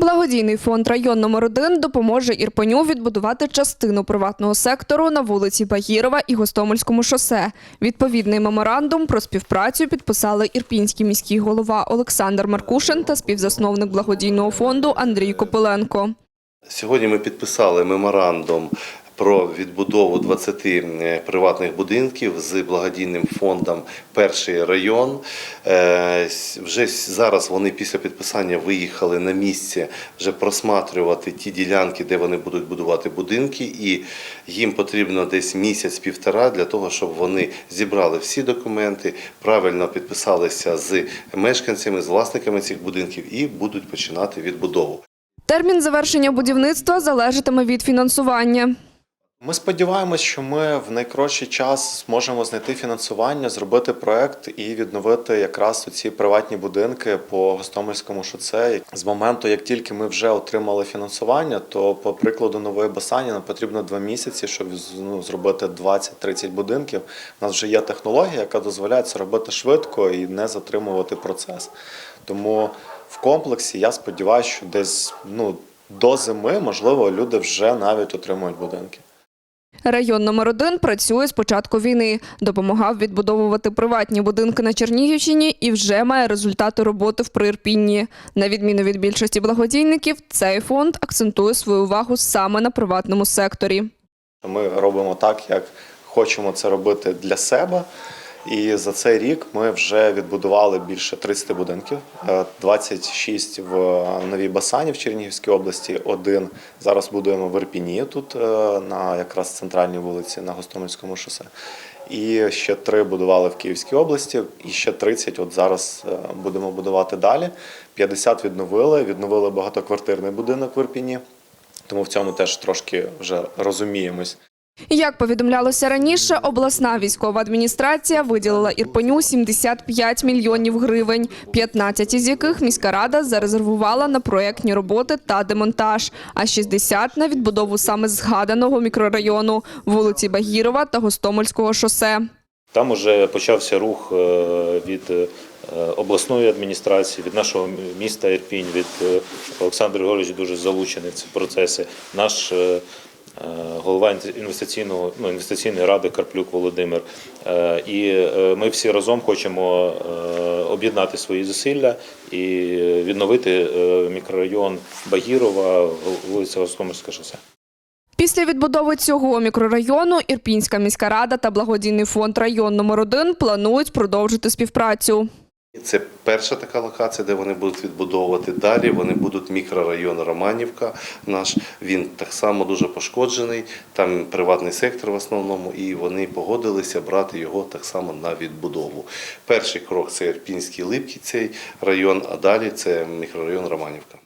Благодійний фонд район номер 1 допоможе Ірпеню відбудувати частину приватного сектору на вулиці Багірова і Гостомельському шосе. Відповідний меморандум про співпрацю підписали ірпінський міський голова Олександр Маркушин та співзасновник благодійного фонду Андрій Копиленко. Сьогодні ми підписали меморандум про відбудову 20 е, приватних будинків з благодійним фондом Перший район. Е, Вже зараз вони після підписання виїхали на місце вже просматрювати ті ділянки, де вони будуть будувати будинки, і їм потрібно десь місяць-півтора для того, щоб вони зібрали всі документи, правильно підписалися з мешканцями, з власниками цих будинків і будуть починати відбудову. Термін завершення будівництва залежатиме від фінансування. Ми сподіваємось, що ми в найкоротший час зможемо знайти фінансування, зробити проект і відновити якраз ці приватні будинки по Гостомельському шосе. З моменту, як тільки ми вже отримали фінансування, то по прикладу нової басані нам потрібно два місяці, щоб ну, зробити 20-30 будинків. У нас вже є технологія, яка дозволяє це робити швидко і не затримувати процес. Тому в комплексі я сподіваюся, що десь ну до зими можливо люди вже навіть отримують будинки. Район номер 1 працює з початку війни, допомагав відбудовувати приватні будинки на Чернігівщині і вже має результати роботи в Прирпінні. На відміну від більшості благодійників, цей фонд акцентує свою увагу саме на приватному секторі. Ми робимо так, як хочемо це робити для себе. І за цей рік ми вже відбудували більше 30 будинків, Е, 26 в Новій Басані в Чернігівській області, один зараз будуємо в Ірпіні, тут е, на якраз центральній вулиці на Гостомельському шосе. І ще три будували в Київській області, і ще 30 от зараз е, будемо будувати далі. 50 відновили, відновили багатоквартирний будинок в Ірпіні, тому в цьому теж трошки вже розуміємось. Як повідомлялося раніше, обласна військова адміністрація виділила Ірпеню 75 мільйонів гривень, 15 із яких міська рада зарезервувала на проєктні роботи та демонтаж, а 60 – на відбудову саме згаданого мікрорайону вулиці Багірова та Гостомельського шосе. Там уже почався рух е, від е, обласної адміністрації, від нашого міста Ірпінь, від е, Олександр дуже залучений в ці процеси. Наш голова інвестиційного ну, інвестиційної ради Карплюк Володимир. Е, І е, ми всі разом хочемо е, об'єднати свої зусилля і відновити е, мікрорайон Багірова, вулиця Гостомельське шосе. Після відбудови цього мікрорайону Ірпінська міська рада та благодійний фонд район номер 1 планують продовжити співпрацю. Це перша така локація, де вони будуть відбудовувати. Далі вони будуть мікрорайон Романівка. Наш він так само дуже пошкоджений. Там приватний сектор в основному, і вони погодилися брати його так само на відбудову. Перший крок це Ірпінський Липкий, цей район, а далі це мікрорайон Романівка.